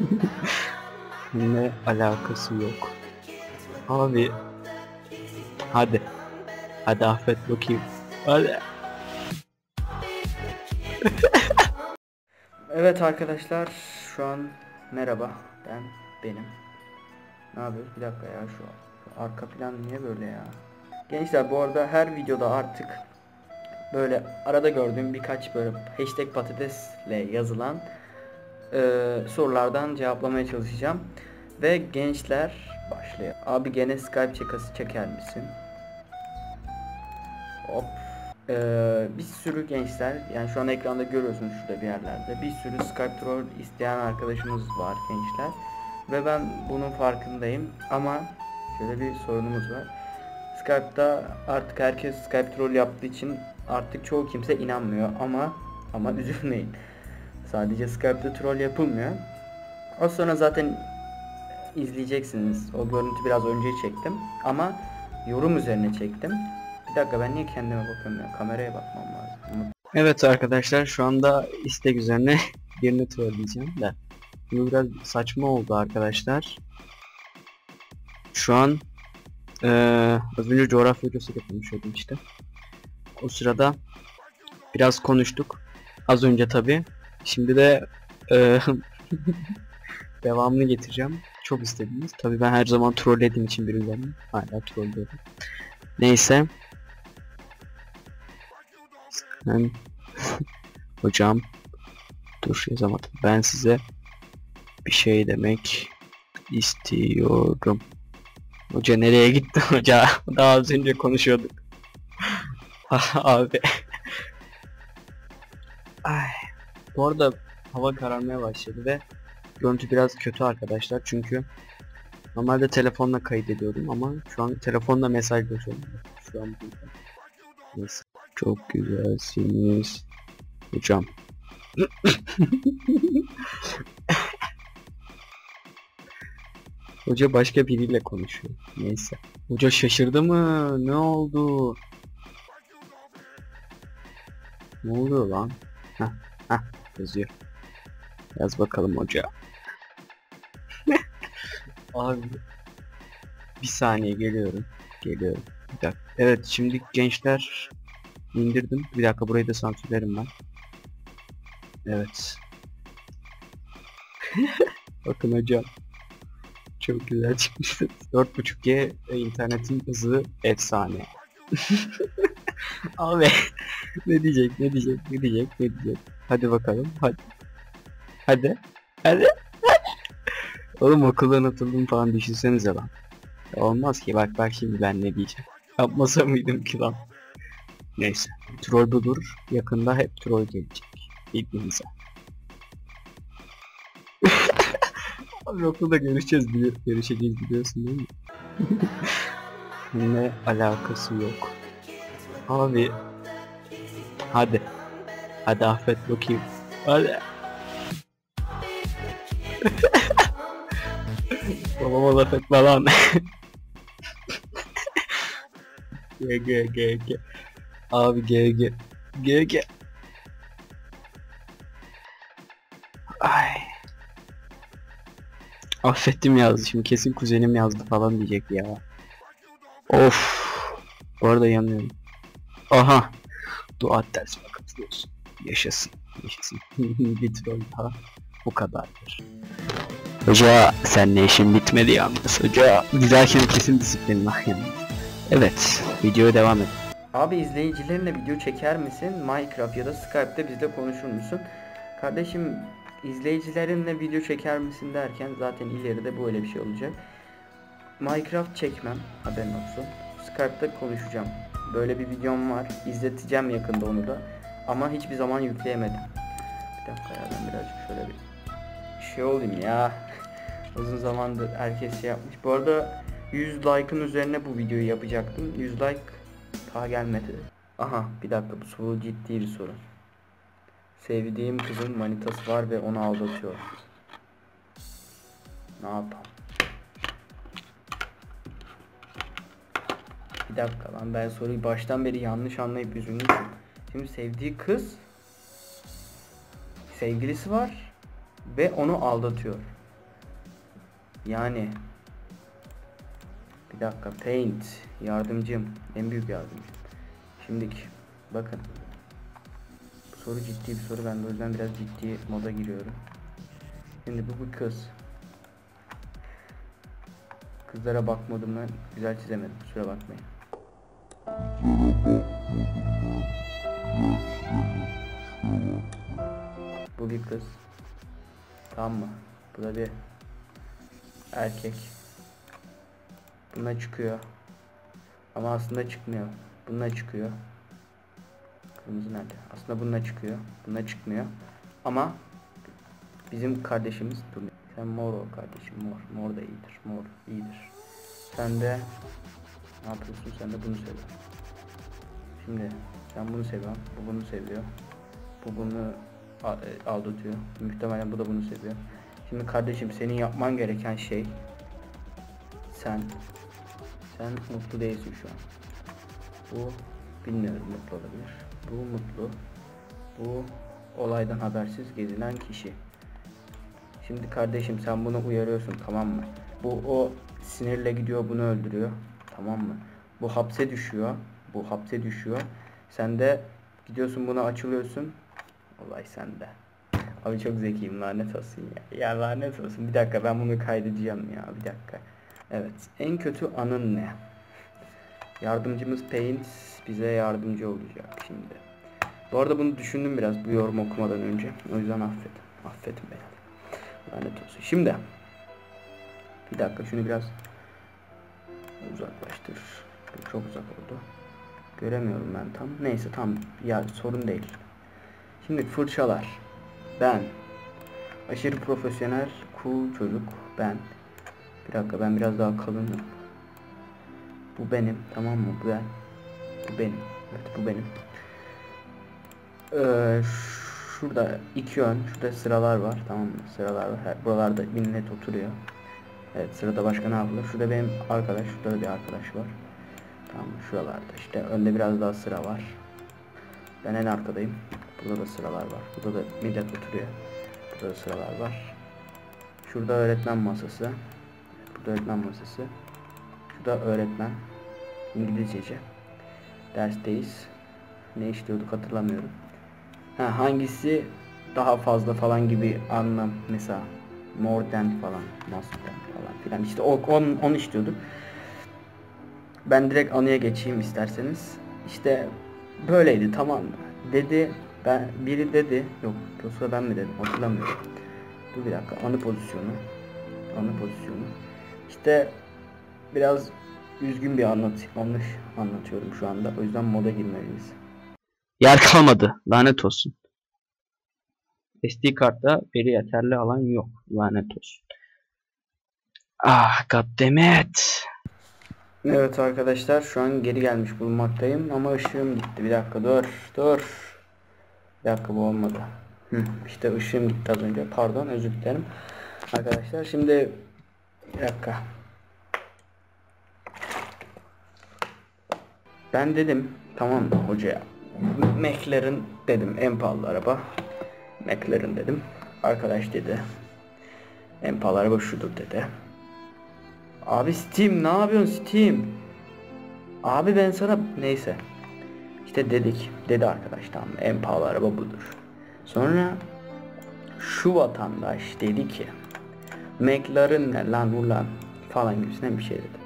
ne alakası yok. Abi. Hadi. Hadi affet bakayım. Hadi. Evet arkadaşlar şu an merhaba ben benim. Ne yapıyoruz? Bir dakika ya şu, arka plan niye böyle ya? Gençler bu arada her videoda artık böyle arada gördüğüm birkaç böyle hashtag patatesle yazılan e, sorulardan cevaplamaya çalışacağım. Ve gençler başlıyor. Abi gene Skype çakası çeker misin? Hop. Ee, bir sürü gençler yani şu an ekranda görüyorsunuz şurada bir yerlerde bir sürü Skype troll isteyen arkadaşımız var gençler ve ben bunun farkındayım ama şöyle bir sorunumuz var Skype'da artık herkes Skype troll yaptığı için artık çoğu kimse inanmıyor ama ama üzülmeyin sadece Skype'da troll yapılmıyor o sonra zaten izleyeceksiniz o görüntü biraz önce çektim ama yorum üzerine çektim bir dakika ben niye kendime bakıyorum ya? Kameraya bakmam lazım. Evet arkadaşlar şu anda istek üzerine birini trolleyeceğim de. Bu biraz saçma oldu arkadaşlar. Şu an eee az önce coğrafya hocasıyla konuşuyordum işte. O sırada biraz konuştuk. Az önce tabi. Şimdi de eee devamını getireceğim. Çok istediniz. Tabi ben her zaman trollediğim için birilerini hala trollüyorum. Neyse. Hocam dur yazamadım. Ben size bir şey demek istiyorum. Hoca nereye gitti hoca? Daha az önce konuşuyorduk. Abi. Ay. Bu arada hava kararmaya başladı ve görüntü biraz kötü arkadaşlar çünkü normalde telefonla kaydediyorum ama şu an telefonla mesajlaşıyorum. Şu an. Neyse. Çok güzelsiniz. Hocam. Hoca başka biriyle konuşuyor. Neyse. Hoca şaşırdı mı? Ne oldu? Ne oluyor lan? Heh, heh, yazıyor. Yaz bakalım hoca. Abi. Bir saniye geliyorum. Geliyorum. Bir dakika. Evet şimdi gençler indirdim. Bir dakika burayı da sansürlerim ben. Evet. Bakın hocam. Çok güzel çıkmıştı. 4.5G e, internetin hızı efsane. Abi ne diyecek ne diyecek ne diyecek ne diyecek. Hadi bakalım hadi. Hadi. Hadi. Oğlum okuldan atıldım falan düşünsenize lan. Olmaz ki bak bak şimdi ben ne diyeceğim. Yapmasa mıydım ki lan? Neyse. Troll budur. Yakında hep troll gelecek. Birbirimize. Abi okulda görüşeceğiz görüşeceğiz biliyorsun değil mi? ne alakası yok. Abi. Hadi. Hadi affet bakayım. Hadi. Babama laf etme lan. G G G G. Abi G G. G G. Ay. Affettim yazdı şimdi kesin kuzenim yazdı falan diyecek ya. Of. Bu arada yanıyorum. Aha. Dua dersime katılıyorsun. Yaşasın. Yaşasın. Troll daha. Bu kadardır. Hoca senle işin bitmedi yalnız. Hoca dahakine kesin disiplin var yani. Evet. Videoya devam et. Abi izleyicilerinle video çeker misin? Minecraft ya da Skype'de bizle konuşur musun? Kardeşim izleyicilerinle video çeker misin derken zaten ileride böyle bir şey olacak. Minecraft çekmem haberin olsun. Skype'da konuşacağım. Böyle bir videom var. İzleteceğim yakında onu da. Ama hiçbir zaman yükleyemedim. Bir dakika ya ben birazcık şöyle bir şey olayım ya. Uzun zamandır herkes şey yapmış. Bu arada 100 like'ın üzerine bu videoyu yapacaktım. 100 like daha gelmedi. Aha bir dakika bu soru ciddi bir soru. Sevdiğim kızın manitası var ve onu aldatıyor. Ne yapalım? Bir dakika lan ben soruyu baştan beri yanlış anlayıp üzülmüşüm. Şimdi sevdiği kız sevgilisi var ve onu aldatıyor. Yani bir dakika paint yardımcım en büyük yardımcım. Şimdiki bakın bu soru ciddi bir soru ben de o yüzden biraz ciddi moda giriyorum. Şimdi bu bir kız. Kızlara bakmadım ben güzel çizemedim kusura bakmayın. Bu bir kız. Tamam mı? Bu da bir erkek. Buna çıkıyor. Ama aslında çıkmıyor. Bununla çıkıyor. Kırmızı nerede? Aslında bununla çıkıyor. Bununla çıkmıyor. Ama bizim kardeşimiz dur. Sen mor ol kardeşim mor. Mor da iyidir. Mor iyidir. Sen de ne yapıyorsun? Sen de bunu seviyorsun. Şimdi sen bunu seviyorsun. Bu bunu seviyor. Bu bunu e, aldatıyor. Muhtemelen bu da bunu seviyor. Şimdi kardeşim senin yapman gereken şey sen sen mutlu değilsin şu an. Bu bilmiyorum mutlu olabilir. Bu mutlu. Bu olaydan habersiz gezinen kişi. Şimdi kardeşim sen bunu uyarıyorsun tamam mı? Bu o sinirle gidiyor bunu öldürüyor. Tamam mı? Bu hapse düşüyor. Bu hapse düşüyor. Sen de gidiyorsun buna açılıyorsun. Olay sende. Abi çok zekiyim lanet olsun ya. Ya lanet olsun. Bir dakika ben bunu kaydedeceğim ya. Bir dakika. Evet. En kötü anın ne? Yardımcımız Paint bize yardımcı olacak şimdi. Bu arada bunu düşündüm biraz bu yorum okumadan önce. O yüzden affedin. Affedin beni. Lanet olsun. Şimdi. Bir dakika şunu biraz uzaklaştır. Çok uzak oldu. Göremiyorum ben tam. Neyse tam ya sorun değil. Şimdi fırçalar. Ben. Aşırı profesyonel, cool çocuk. Ben. Bir dakika ben biraz daha kalınım. Bu benim tamam mı? Bu ben. Bu benim. Evet bu benim. Ee, şurada iki yön. Şurada sıralar var. Tamam mı? Sıralar var. Her- Buralarda millet oturuyor. Evet sırada başka ne yapılır? Şurada benim arkadaş. Şurada da bir arkadaş var. Tamam? Şuralarda işte. Önde biraz daha sıra var. Ben en arkadayım. Burada da sıralar var. Burada da millet oturuyor. Burada da sıralar var. Şurada öğretmen masası. Burada öğretmen masası. Şurada öğretmen. İngilizcece. Dersteyiz. Ne işliyorduk hatırlamıyorum. Ha, hangisi daha fazla falan gibi anlam mesela more than falan must than falan filan işte o on, onu işliyorduk. Ben direkt anıya geçeyim isterseniz. İşte böyleydi tamam mı? Dedi ben biri dedi yok yoksa ben mi dedim hatırlamıyorum. Dur bir dakika anı pozisyonu. Anı pozisyonu. İşte biraz üzgün bir anlat anlış anlatıyorum şu anda. O yüzden moda girmeliyiz. Yer kalmadı. Lanet olsun. SD kartta veri yeterli alan yok. Lanet olsun. Ah goddammit. Evet arkadaşlar şu an geri gelmiş bulunmaktayım ama ışığım gitti. Bir dakika dur dur. Bir dakika bu olmadı. Hı, işte ışığım gitti az önce. Pardon özür dilerim. Arkadaşlar şimdi bir dakika. Ben dedim tamam hocaya. McLaren dedim en pahalı araba. McLaren dedim. Arkadaş dedi. En pahalı araba şudur dedi. Abi Steam ne yapıyorsun Steam? Abi ben sana neyse. İşte dedik. Dedi arkadaş tamam en pahalı araba budur. Sonra şu vatandaş dedi ki McLaren ne lan ulan falan gibisinden bir şey dedi.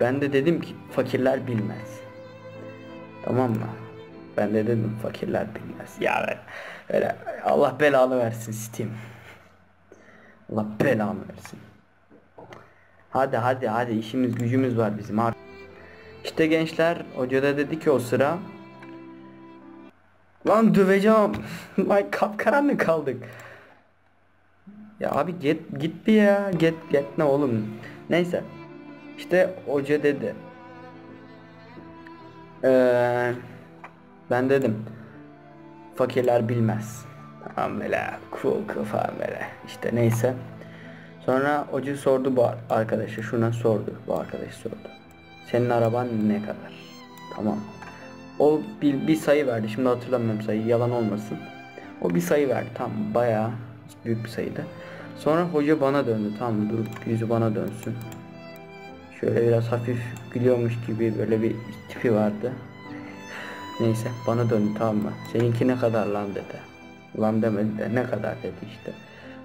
Ben de dedim ki fakirler bilmez. Tamam mı? Ben de dedim fakirler bilmez. Ya öyle Allah belanı versin Steam. Allah belanı versin. Hadi hadi hadi işimiz gücümüz var bizim artık. İşte gençler hoca da dedi ki o sıra Lan döveceğim. Lan kapkaranlık kaldık. Ya abi git gitti ya. Get get ne oğlum. Neyse. İşte hoca dedi. Ee, ben dedim. Fakirler bilmez. Tamam böyle cool falan böyle. İşte neyse. Sonra hoca sordu bu arkadaşa şuna sordu. Bu arkadaş sordu. Senin araban ne kadar? Tamam. O bir, bir sayı verdi. Şimdi hatırlamıyorum sayıyı. Yalan olmasın. O bir sayı verdi. Tam bayağı büyük bir sayıydı. Sonra hoca bana döndü. Mı? Dur yüzü bana dönsün. Şöyle biraz hafif gülüyormuş gibi böyle bir tipi vardı. Neyse bana döndü tamam mı? Seninki ne kadar lan dedi. Lan demedi de ne kadar dedi işte.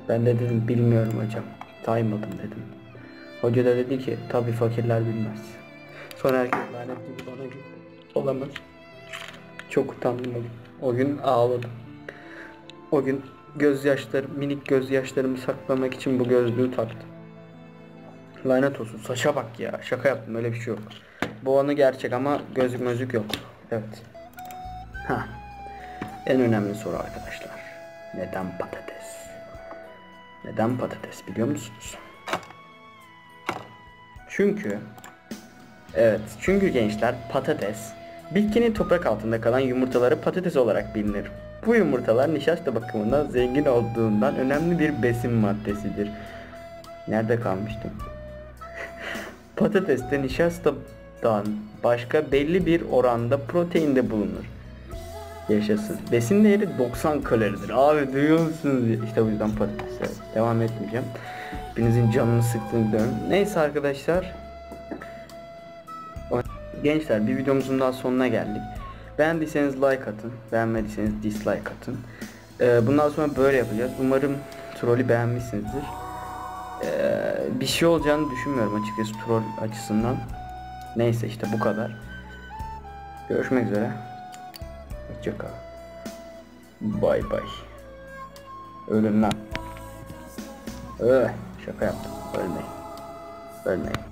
Ben de dedim bilmiyorum hocam. Saymadım dedim. Hoca da dedi ki tabi fakirler bilmez. Sonra herkes lanet gibi bana güldü. Olamaz. Çok utandım o gün. O gün ağladım. O gün gözyaşları, minik gözyaşlarımı saklamak için bu gözlüğü taktım. Lanet olsun saça bak ya şaka yaptım öyle bir şey yok. Bu anı gerçek ama gözlük mözlük yok. Evet. Ha. En önemli soru arkadaşlar. Neden patates? Neden patates biliyor musunuz? Çünkü Evet, çünkü gençler patates bitkinin toprak altında kalan yumurtaları patates olarak bilinir. Bu yumurtalar nişasta bakımından zengin olduğundan önemli bir besin maddesidir. Nerede kalmıştım? Patateste nişastadan başka belli bir oranda protein de bulunur. Yaşasın. Besin değeri 90 kaloridir. Abi duyuyor musunuz? İşte bu yüzden patates. Evet, devam etmeyeceğim. Hepinizin canını sıktığını biliyorum. Neyse arkadaşlar. Gençler bir videomuzun daha sonuna geldik. Beğendiyseniz like atın. Beğenmediyseniz dislike atın. Ee, bundan sonra böyle yapacağız. Umarım trolü beğenmişsinizdir. Ee, bir şey olacağını düşünmüyorum açıkçası troll açısından. Neyse işte bu kadar. Görüşmek üzere. Hoşçakal. Bay bay. Ölün lan. Öh, şaka yaptım. Ölmeyin. Ölmeyin.